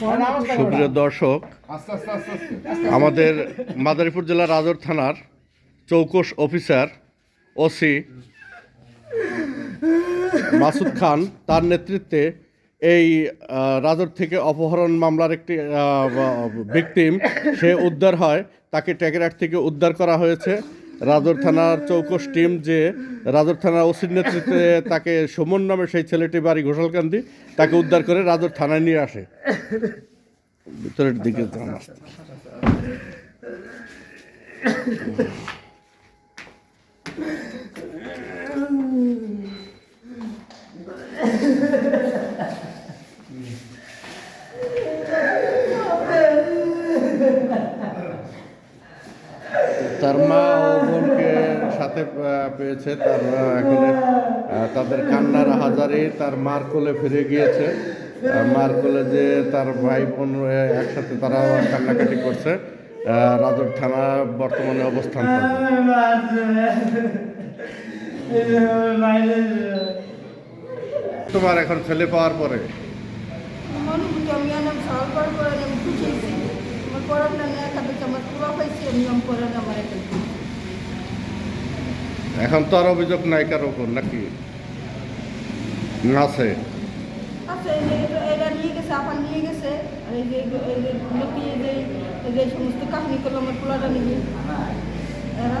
সুপ্রিয় দর্শক, আমাদের মাদারীপুর জেলার রাজর থানার চৌকস অফিসার, ওসি মাসুদ খান, তার নেতৃত্বে এই রাজর থেকে অপহরণ মামলার একটি ভিকটিম, সে উদ্ধার হয়। তাকে ট্যাকেরাট থেকে উদ্ধার করা হয়েছে। রাজর থানার চৌকস টিম যে রাজর থানার ওসির নেতৃত্বে তাকে সুমন নামে সেই ছেলেটি বাড়ি ঘোষালকান্দি, তাকে উদ্ধার করে রাজর থানায় নিয়ে আসে। ভিতরের দিকে যান তার মা ও বোনকে সাথে পেয়েছে। তার এখন তাদের কান্নার হাজারে তার মার কোলে ফিরে গিয়েছে। মার কোলে যে তার ভাই বোন একসাথে তারা কান্নাকাটি করছে। রাজর থানা বর্তমানে অবস্থান তোমার এখন ছেলে পাওয়ার পরে অনুভূতি আমি অনেক সরল করে করে আমি খুঁজেছি পড়াটা নিয়ে খাবে আমার পুরো পাইছি আমি পড়ান আমার একটা এখন তো আর অভিযোগ নাই কারও উপর নাকি? আছে? আচ্ছা এটা নিয়ে গেছে আপার নিয়ে গেছে আর এই যে এই যে লোকে এই যে যে সমস্ত কাহিনী করল আমার পোলাটা নিয়ে। এরা?